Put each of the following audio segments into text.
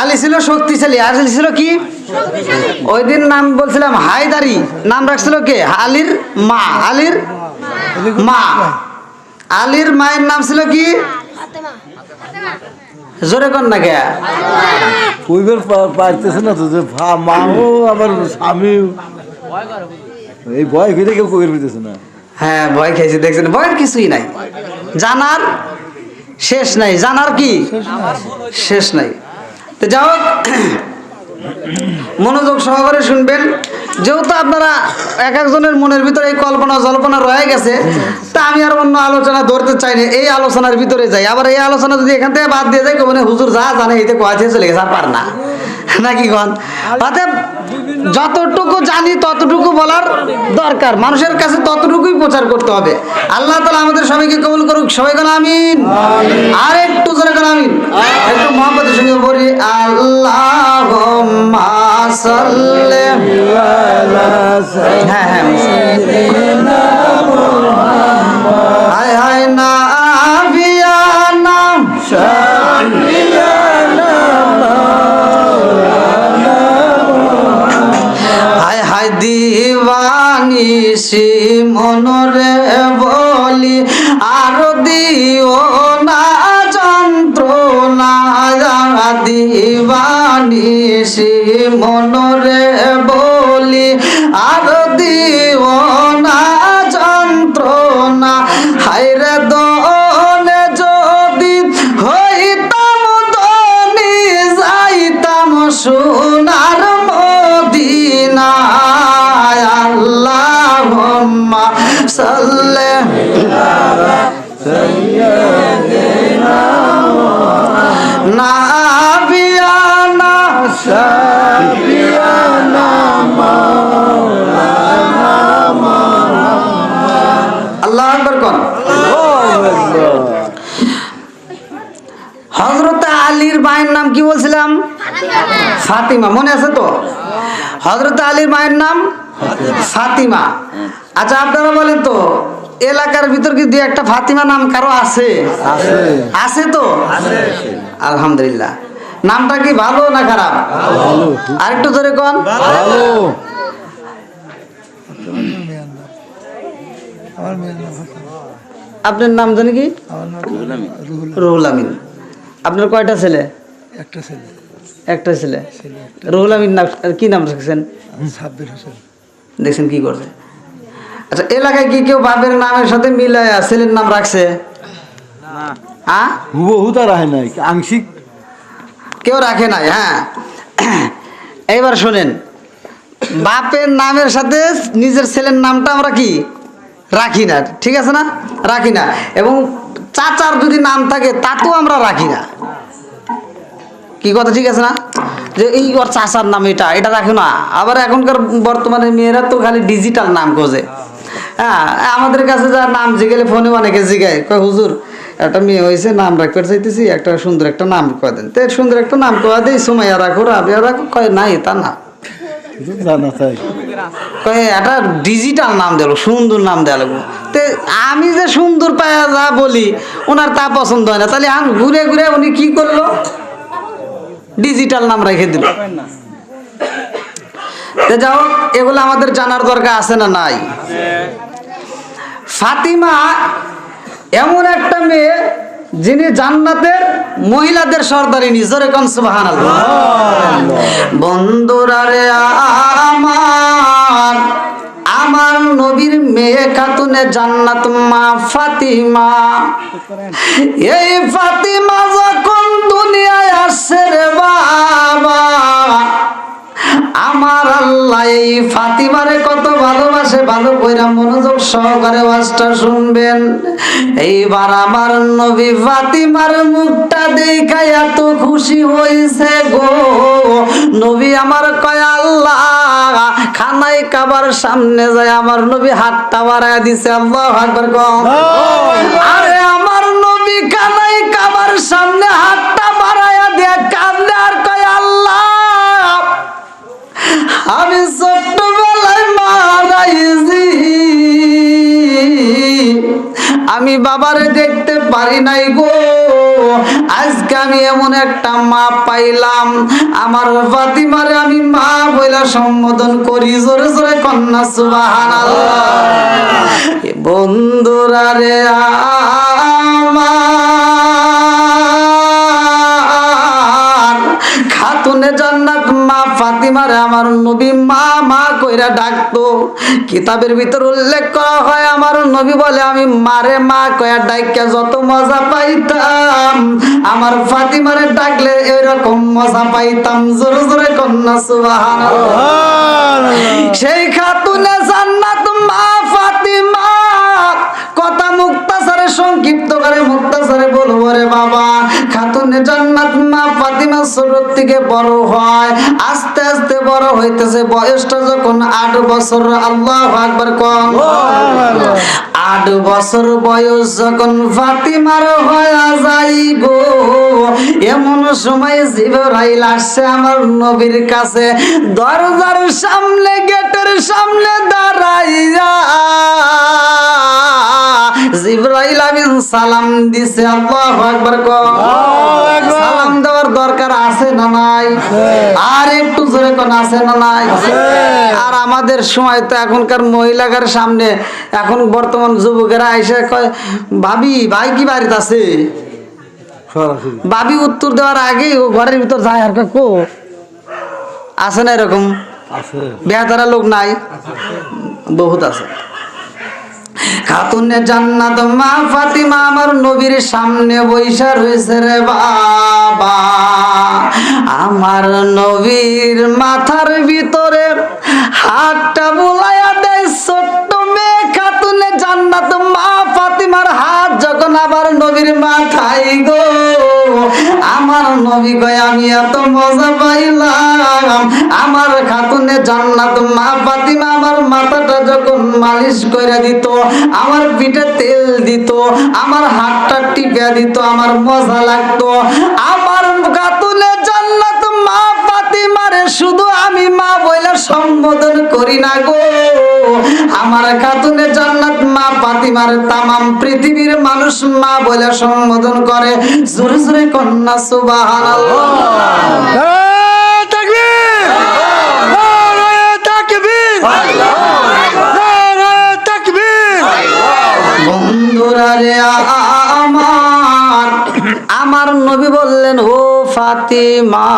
আলী ছিল শক্তিশালী আর আলী ছিল কি? ওই দিন নাম বলছিলাম হায়দারি নাম রাখছিল কে? আলীর মা আলীর মা। আলীর মায়ের নাম ছিল কি? জোরে কর না কে? কইবার পারতেছে না তো যে মাও আবার স্বামী। এই ভয় কেউ কইবার পেতেছে না। হ্যাঁ ভয় খেয়েছি দেখছেন ভয়ের কিছুই নাই। জানার শেষ নাই, জানার কি? শেষ নাই। তো যাই হোক, মনোযোগ সহকারে শুনবেন। যেহেতু আপনারা এক একজনের মনের ভিতরে এই কল্পনা জল্পনা রয়ে গেছে, তা আমি আর অন্য আলোচনা ধরতে চাই না, এই আলোচনার ভিতরে যাই। আবার এই আলোচনা যদি এখান থেকে বাদ দিয়ে যাই মানে হুজুর যা জানে এইতে কোয়াতে চলে গেছে, আর পার না। নাকি কন? অতএব যতটুকু জানি ততটুকু বলার দরকার। মানুষের কাছে ততটুকুই প্রচার করতে হবে। আল্লাহ তালা আমাদের সবাইকে কবুল করুক। সবাই কেন আমিন। আর একটু জোরে কেন আমিন। একটু মোহাম্মদের সঙ্গে বলি আল্লাহ হ্যাঁ হ্যাঁ। হায় হায় না আবিয়া নাম সি মনরে বলি আর দিও না যন্ত্রণা দিবানি শি মনরে বলি আল্লাহ আকবার হজরত আলীর মায়ের নাম কি বলছিলাম? ফাতিমা। মনে আছে তো? হজরত আলীর মায়ের নাম ফাতিমা। আচ্ছা আপনারা বলেন তো এলাকার ভিতর কি দুই একটা ফাতিমা নাম কারও আছে? আছে। তো? আলহামদুলিল্লাহ। নামটা কি ভালো না খারাপ? আরেকটু ধরে কন। ভালো। আপনার নাম জানি কি? আমার রুহুল আমিন। আপনার কয়টা ছেলে? একটা ছেলে। একটা ছেলে। রুহুল আমিন নাম কি নাম রাখছেন? সাব্বির হোসেন। দেখছেন কি করছে। আচ্ছা এলাকায় কি কেউ বাপের নামের সাথে মিলায় ছেলের নাম রাখছে? আ হুবহু তার আহে নাই। আংশিক কেউ রাখে নাই হ্যাঁ। এইবার শোনেন, বাপের নামের সাথে নিজের ছেলের নামটা আমরা কি? রাখি না, ঠিক আছে না? রাখি না। এবং চাচার যদি নাম থাকে, তাতেও আমরা রাখি না। কি কথা, ঠিক আছে না? যে এই ওর চাচার নাম এটা এটা রাখে না। আবার এখনকার বর্তমানে মেয়েরা তো খালি ডিজিটাল নাম খোঁজে। হ্যাঁ আমাদের কাছে যা নাম জিগেলে ফোনে অনেকে জিগায়। কয়, হুজুর একটা মেয়ে হয়েছে নাম রাখতে চাইতেছি একটা সুন্দর একটা নাম কয়ে দেন। তো সুন্দর একটা নাম কয়ে দেয় সুমাইয়া রাখো রাবিয়া রাখো কয় নাই তা না। জানা চাই কয়ে একটা ডিজিটাল নাম দিল সুন্দর নাম দেওয়া লাগবো। তে আমি যে সুন্দর পায়া যা বলি ওনার তা পছন্দ হয় না। তাহলে আন ঘুরে ঘুরে উনি কি করল? ডিজিটাল নাম রেখে দিল। তে যাও এগুলো আমাদের জানার দরকার আছে না নাই? ফাতিমা এমন একটা মেয়ে যিনি জান্নাতের মহিলাদের সর্দারি জোরে কন সুবাহান বন্ধুরা রে আমার আমার নবীর মেয়ে খাতুনে জান্নাত মা ফাতিমা। এই ফাতিমা যখন দুনিয়ায় আসছে রে বাবা আমার আল্লাহ এই ফাতিমারে কত ভালোবাসে ভালো কইরা মনোযোগ সহকারে ওয়াজটা শুনবেন। এইবার আমার নবী ফাতিমার মুখটা দেখা এত খুশি হইছে গো। নবী আমার কয় আল্লাহ খানাই কাবার সামনে যায় আমার নবী হাতটা বাড়ায় দিছে আল্লাহ আকবার কম আরে আমার নবী খানাই কাবার সামনে হাতটা আমি ছোট্টবেলায় মারাইছি আমি বাবারে দেখতে পারি নাই গো। আজকে আমি এমন একটা মা পাইলাম। আমার ফাতিমারে আমি মা বইলা সম্বোধন করি। জোরে জোরে কন্যা, সুবহানাল্লাহ। বন্ধুরা রে আমার, খাতুনে মা ফাতিমারে আমার নবী মা মা কইরা ডাকতো। কিতাবের ভিতর উল্লেখ করা হয় আমার নবী বলে আমি মারে মা কয়া ডাইকা যত মজা পাইতাম। আমার ফাতিমারে ডাকলে এরকম মজা পাইতাম। জোরে জোরে কন্যা সুবহানাল্লাহ। সেই খাতুনে জান্নাত মা ফাতিমা। কথা মুক্তাসারে সংক্ষিপ্ত করে মুক্তাসারে বলব রে বাবা খাতুনে জান্নাত মা ফাতিমা ছোট থেকে বড় হয়। বড় হইতেছে বয়সটা যখন আট বছর আল্লাহ আকবার কম আট বছর বয়স যখন ফাতিমার হয়ে যাই গো এমন সময় জিবরাইল আসছে আমার নবীর কাছে দরজার সামনে গেটের সামনে দাঁড়াইয়া। জিবরাইল আমিন সালাম দিছে আল্লাহু আকবার দরকার আছে না নাই? আর একটু জোরে কোন আছে না নাই? আর আমাদের সময় তো এখনকার মহিলাকার সামনে এখন বর্তমান যুবকেরা এসে কয় ভাবি ভাই কি বাড়িতে আছে? ভাবি উত্তর দেওয়ার আগে ও ঘরের ভিতর যায় আর কো? আছে না এরকম? আছে। বেহাতারা লোক নাই? বহুত আছে। খাতুনে জান্নাত মা ফাতিমা আমার নবীর সামনে বৈশা রয়েছে রে বাবা। আমার নবীর মাথার ভিতরে হাতটা বুলাইয়া দেয় ছোট্ট মেয়ে খাতুনে জান্নাত মা ফাতিমার হাত যখন আবার নবীর মাথায় গো। আমার নবী কয় আমি এত মজা পাইলাম। আমার খাতুনে জান্নাত মা মালিশ করে দিত, আমার পিঠে তেল দিত, আমার হাতটা টিপে দিত, আমার মজা লাগতো। আমার খাতুনে জান্নাত মা ফাতিমারে শুধু আমি মা বইলে সম্বোধন করি না গো। আমার খাতুনে জান্নাত মা ফাতিমার তামাম পৃথিবীর মানুষ মা বলে সম্বোধন করে। জোরে জোরে কন্যা, সুবহানাল্লাহ। আমার আমার নবী বললেন, ও ফাতিমা,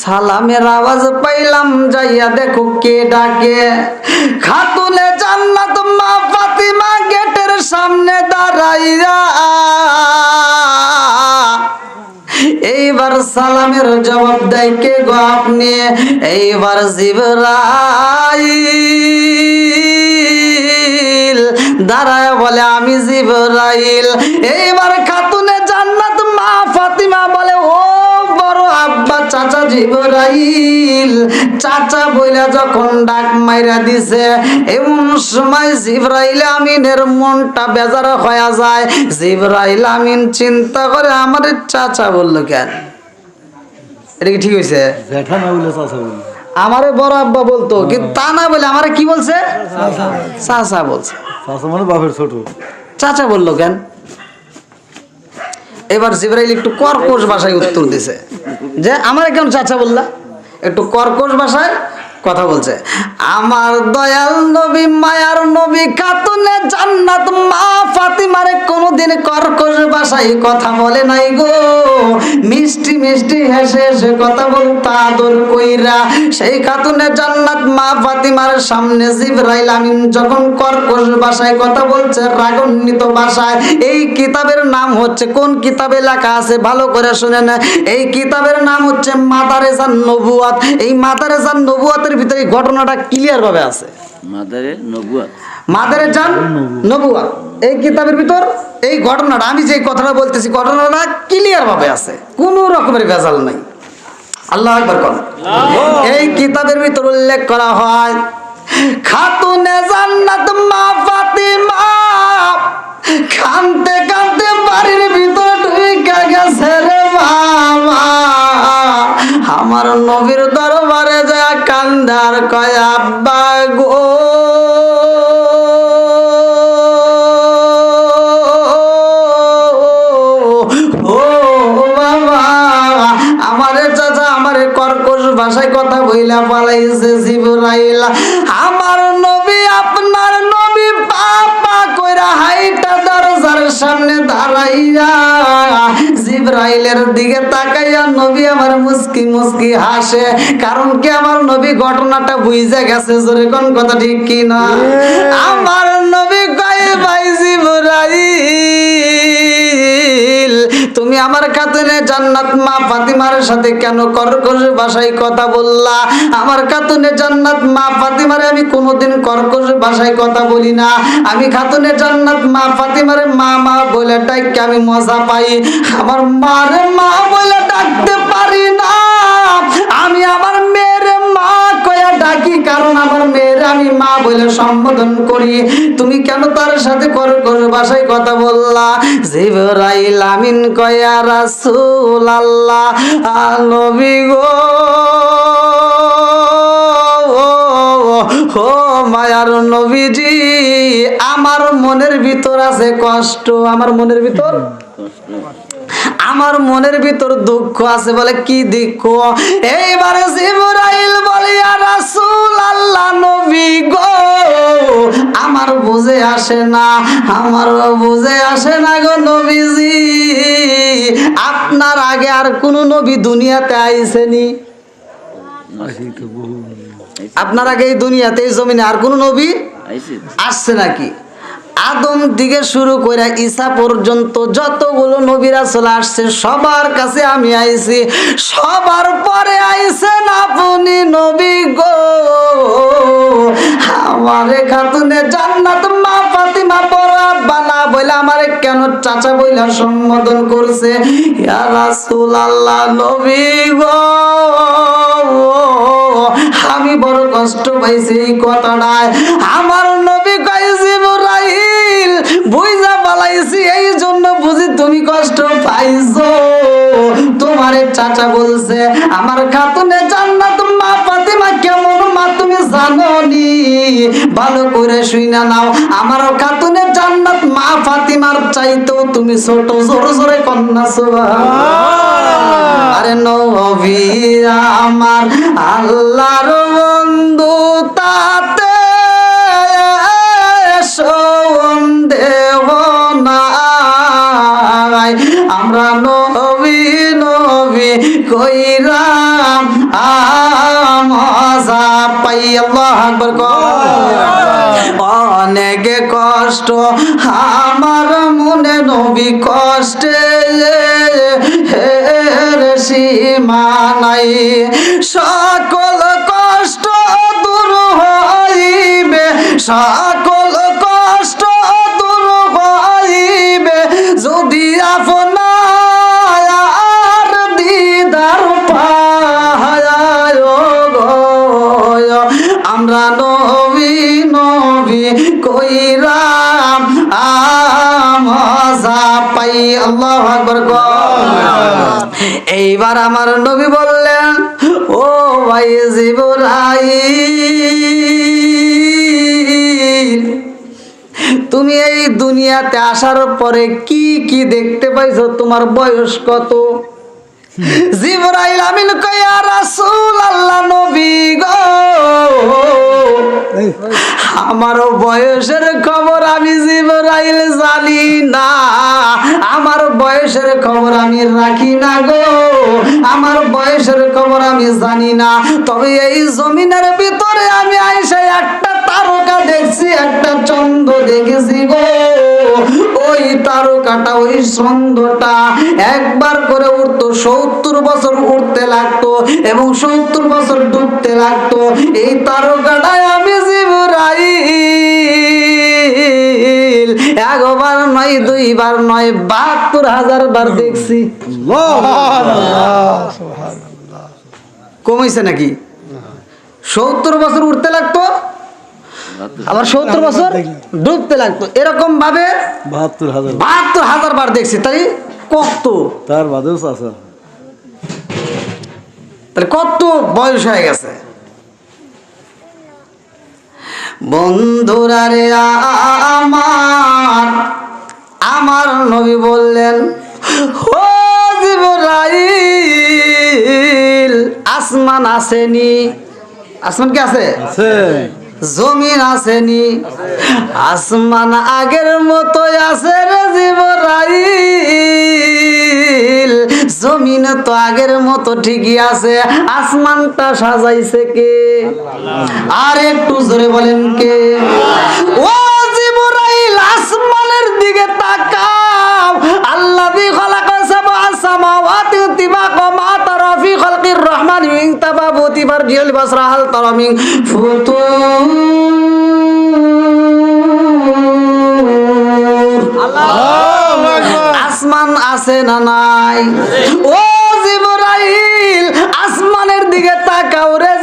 সালামের আওয়াজ পাইলাম, যাইয়া দেখো কে ডাকে। খাতুনে জান্নাত, মা ফাতিমা গেটের সামনে দাঁড়াইয়া। এইবার সালামের জবাব দেয়, কে গো আপনি? এইবার জিবরাইল আমি জিবরাইল। এইবার খাতুনে জান্নাত মা ফাতিমা বলে, ও বড় আব্বা চাচা জিবরাইল। চাচা বইলা যখন ডাক মাইরা দিছে, এমন সময় জিবরাইল আমিনের মনটা বেজার হয়ে যায়। জিবরাইল আমিন চিন্তা করে, আমার চাচা বলল কেন? এটা কি ঠিক হয়েছে জ্যাঠা না বলে চাষা বলে আমারে বড় আব্বা বলতো কিন্তু তা না বলে আমারে কি বলছে? চাচা বলছে। চাচা মানে বাপের ছোট। চাচা বলল কেন? এবার জিব্রাইল একটু কর্কশ ভাষায় উত্তর দিছে। যে আমার কেন চাচা বললা? একটু কর্কশ ভাষায় কথা বলছে। আমার দয়াল নবী, মায়ার নবী কাতুনে জান্নাত, মা ফাতিমারে কোনোদিন কর্কশ ভাষায় কথা বলে নাই গো। মিষ্টি মিষ্টি হেসে হেসে কথা বলতা আদর কইরা। সেই খাতুনে জান্নাত, মা ফাতিমার সামনে জিবরাইল আমিন যখন কর্কশ ভাষায় কথা বলছে, রাগান্বিত ভাষায়, এই কিতাবের নাম হচ্ছে, কোন কিতাবে লেখা আছে ভালো করে শুনে না। এই কিতাবের নাম হচ্ছে মাদারেজান নবুয়াত। এই মাদারেজান নবুয়াতের ভিতরে এই ঘটনাটা ক্লিয়ার ভাবে আছে? মাদারে নবুয়াত মাদারে যান নবুয়াত এই কিতাবের ভিতর এই ঘটনাটা আমি যে কথাটা বলতেছি ঘটনাটা ক্লিয়ার ভাবে আছে। কোনো রকমের ভেজাল নাই। আল্লাহ একবার কর এই কিতাবের ভিতর উল্লেখ করা হয় খাতুনে জান্নাত মা ফাতিমা কানতে কানতে বাড়ির ভিতরে ঢুকে গেছে রে বাবা। আমার নবীর দরবারে দোকানদার কয় আব্বা গো। আমারে চাচা আমারে কর্কশ ভাষায় কথা বইলা পালাইছে জিবরাইলা। সামনে দাঁড়াইয়া জিব্রাইলের দিকে তাকাইয়া নবী আমার মুস্কি মুস্কি হাসে। কারণ কি আমার নবী ঘটনাটা বুঝে গেছে? জোরে কোন কথা ঠিক কি না আমার নবী কয় ভাই জিব্রাইল তুমি আমার খাতুনে জান্নাত মা ফাতিমার সাথে কেন কর্কশ ভাষায় কথা বললা? আমার খাতুনে জান্নাত মা ফাতিমারে আমি কোনোদিন কর্কশ ভাষায় কথা বলি না। আমি খাতুনে জান্নাত মা ফাতিমারে মা মা বলে ডাককে আমি মজা পাই। আমার মারে মা বলে ডাকতে পারি না। আমি আমার মেয়ের মা কয়া ডাকি, কারণ আমার মেয়ের আমি মা বলে সম্বোধন করি। তুমি কেন তার সাথে কর্কশ ভাষায় কথা বললা? জিবরাইল আমিন কয়া রাসূল আল্লাহ নবী গো। ও মায়ার নবীজি, আমার মনের ভিতর আছে কষ্ট, আমার মনের ভিতর? আমার মনের ভিতর দুঃখ আছে বলে কি দুঃখ? এইবারে জিবরাইল বলে রাসূল আল্লাহ নবী গো, আমার বুঝে আসে না, আমার বুঝে আসে না গো নবীজি, আপনার আগে আর কোন নবী দুনিয়াতে আইছেনি আসি তো বহু আপনার আগে এই দুনিয়াতে এই জমিনে আর কোন নবী আসছে নাকি? আদম দিকে শুরু করে ঈসা পর্যন্ত যতগুলো নবীরা চলে আসছে সবার কাছে আমি আইছি। সবার পরে আইছেন আপনি নবী গো। আমারে খাতুনে জান্নাত মা ফাতিমা পরা বানা বইলা আমারে কেন চাচা বইলা সম্বোধন করছে? ইয়া রাসূলুল্লাহ নবী গো। আমি বড় কষ্ট পাইছি এই কথাটায়। আমার নবী কয়, জিবরাইল, বুঝা পালাইছি, এই জন্য বুঝি তুমি কষ্ট পাইছো। তোমার চাচা বলছে, আমার খাতুনে জান্নাত, মা ফাতিমা কেমন মা তুমি জানো নি ভালো করে শুইনা নাও। আমার খাতুনে জান্নাত, মা ফাতিমার চাইতেও তুমি ছোট, জোরে জোরে কন্যা সুবহানাল্লাহ। আরে নবী আমার আল্লাহর বন্ধু, তাতে সন্দেহ নাই আমরা নবী নবী কইরাম মজা পাই আল্লাহ আকবার। অনেক কষ্ট, আমার মনে নবী কষ্টে সীমা নাই। সকল কষ্ট দূর হইবে, সকল কষ্ট দূর হইবে। যদি আপনার দিদার পায় আমরা নবী নবী কইরাম আমজা পাই। আল্লাহ আকবার এইবার আমার নবী বললেন ও ভাই জিবরাইল তুমি এই দুনিয়াতে আসার পরে কি কি দেখতে পাইছো? তোমার বয়স কত? জিবরাইল আমিন কয়া রাসূল আল্লাহ নবী গো। এই। আমার বয়সের খবর আমি জিবরাইল জানি না। আমার বয়সের খবর আমি রাখি না গো। আমার বয়সের খবর আমি জানি না। তবে এই জমিনের ভিতরে আমি আইসা একটা তারকা দেখছি, একটা চন্দ্র দেখেছি গো। ওই তারকাটা, ওই চন্দ্রটা একবার করে উঠতো সত্তর বছর উঠতে লাগতো এবং সত্তর বছর ডুবতে লাগতো। এই তারকাটাই দুইবার নয় বাহাত্তর হাজার বার দেখছি। কমেছে নাকি? সত্তর বছর উঠতে লাগতো? আবার সত্তর বছর ডুবতে লাগতো। এরকম ভাবে বাহাত্তর হাজার। বাহাত্তর হাজার বার দেখছি। তাই কত? তার বাদেও তাহলে কত বয়স হয়ে গেছে? বন্ধুরা রে আমার। আমার নবী বললেন ও জিবরাইল আসমান আসমান আসেনি। আসমান কি আছে? আছে। জমিন আসেনি। আসমান আগের মতো আছে রে জীবরাইল। জমিন তো আগের মতো ঠিকই আছে। আসমানটা সাজাইছে কে? আর একটু জোরে বলেন কে? ও জীবরাইল আসমানের দিকে তাকাও। আল্লাহ দি খলাকা সাবআ সামাওয়াতি তিবাকা মা তারা ফি খালকির রহমান মিন তাবাবুতি ফারজিল বাসরা হাল তারা মিন ফুতুর। আসমান আছে না নাই? ও জিবরাইল আসমানের দিকে তাকাও রে।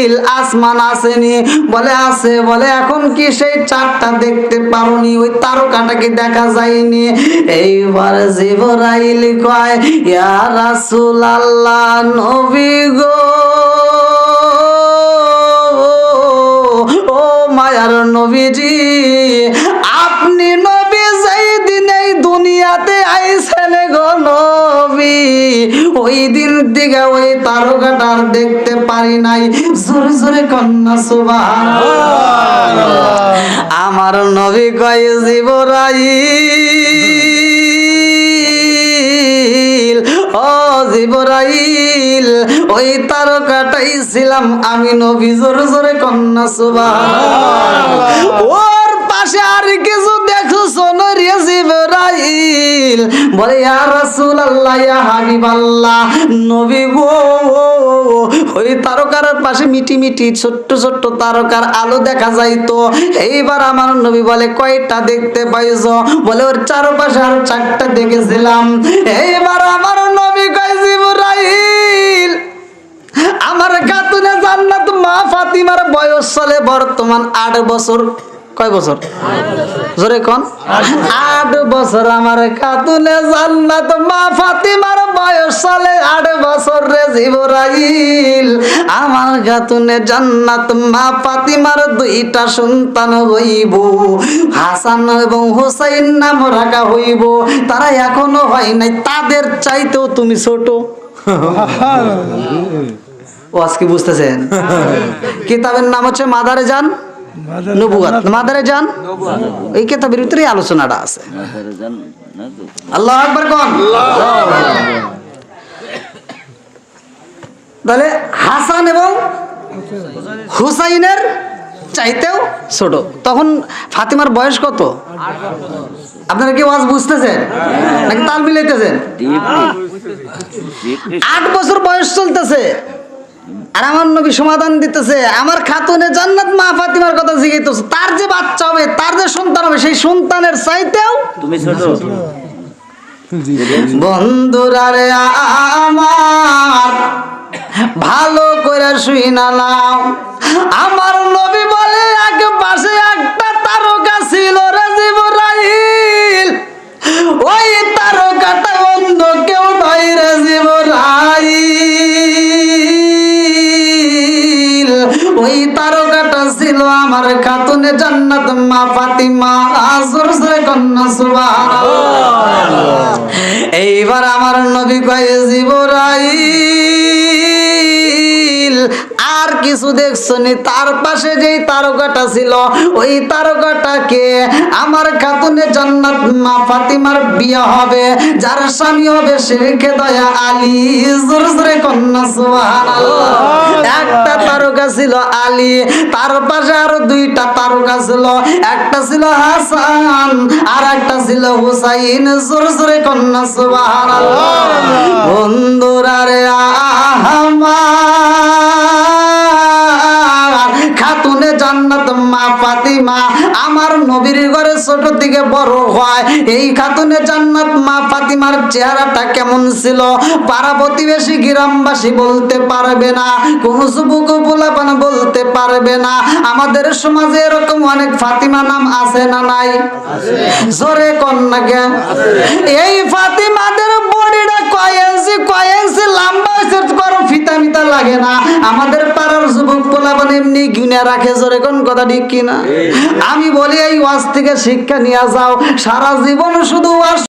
জিবরাইল আসমান আসেনি। বলে আছে, বলে এখন কি সেই চারটা দেখতে পারোনি? ওই তারকাটাকে দেখা যায়নি? এইবার জিবরাইল কয়, ইয়া রাসূল আল্লাহ নবী গো। ও মায়ার নবীজি দুনিয়াতে আইছেন গো নবী। ওই দিন থেকে ওই তারকাটা আর দেখতে পারি নাই। জোরে জোরে কন্যা সুবাহ আমার নবী কয় জিবরাইল ও জিবরাইল ওই তারকাটাই ছিলাম আমি নবী। জোরে জোরে কন্যা সুবাহ দেখো সোনরিয়া জিবরাইল। বলে, ইয়া ইয়া নবী গো, ওই তারকার পাশে মিটি মিটি ছোট্ট ছোট্ট তারকার আলো দেখা যাইতো। এইবার আমার নবী বলে, কয়টা দেখতে পাইছো? বলে, ওর চারপাশে আর চারটা দেখেছিলাম। এইবার আমার নবী কয়, জিবরাইল, আমার খাতুনে জান্নাত মা ফাতিমার বয়স চলে বর্তমান আট বছর। কয় বছর? জোরে কোন? আট বছর আমার খাতুনে জান্নাত। মা ফাতিমার বয়স চলে আট বছর রে জিবরাইল। আমার খাতুনে জান্নাত। মা ফাতিমার দুইটা সন্তান হইব। হাসান এবং হোসাইন নাম রাখা হইব। তারা এখনও হয় নাই। তাদের চাইতেও তুমি ছোট। ও আজকে বুঝতেছেন? কিতাবের নাম হচ্ছে মাদারে যান নবুয়াত। মাদারে যান এই কিতাবের ভিতরে আলোচনাটা আছে। আল্লাহ আকবার কোন? তাহলে হাসান এবং হুসাইনের চাইতেও ছোট। তখন ফাতিমার বয়স কত? আপনারা কি ওয়াজ বুঝতেছেন? নাকি তাল মিলাইতেছেন? আট বছর বয়স চলতেছে। আর আমার নবী সমাধান দিতেছে আমার খাতুনে জান্নাত মা ফাতিমার কথা জিজ্ঞেস তার যে বাচ্চা হবে তার যে সন্তান হবে সেই সন্তানের চাইতেও তুমি ছোট। বন্ধুরা রে আমার ভালো করে শুই না নাও। আমার নবী বলে আগে পাশে একটা তারকা ছিল রে জিবরাইল। ওই তারকাটা বন্ধ কেউ নয় রে জিবরাইল। ওই তারকাটা ছিল আমার খাতুনে জান্নাত মা ফাতিমা। আজর সে কন্যা সুবহানাল্লাহ। এইবার আমার নবী কয়ে জিবরাইল কিছু দেখছ নি তার পাশে যেই তারকাটা ছিল ওই তারকাটাকে আমার খাতুনে জান্নাত মা ফাতিমার বিয়ে হবে যার স্বামী হবে শেখে দয়া আলী। জোর জোরে কন্যা সুবহানাল্লাহ। একটা তারকা ছিল আলী তার পাশে আরও দুইটা তারকা ছিল। একটা ছিল হাসান আর একটা ছিল হুসাইন। জোরে জোরে কন্যা সুবহানাল্লাহ। বন্ধুরা রে খাতুনে জান্নাত মা ফাতিমা। আমার নবীর ঘরে ছোট থেকে বড় হয়। এই খাতুনে জান্নাত মা ফাতিমার চেহারাটা কেমন ছিল? পাড়া প্রতিবেশী গ্রামবাসী বলতে পারবে না। কোন যুবক পোলাপান বলতে পারবে না। আমাদের সমাজে এরকম অনেক ফাতিমা নাম আছে না নাই? জোরে কন্যা জ্ঞান এই ফাতিমাদের কয় কয়েক কয় লম্বা হয়েছে গরম ফিতা মিতা লাগে না। আমাদের পাড়ার যুবক পোলাপান এমনি গুনে রাখে জোরে কোন কথা ঠিক কিনা? আমি বলি এই ওয়াজ থেকে শিক্ষা নিয়ে যাও। সারা জীবন শুধু ওয়াজ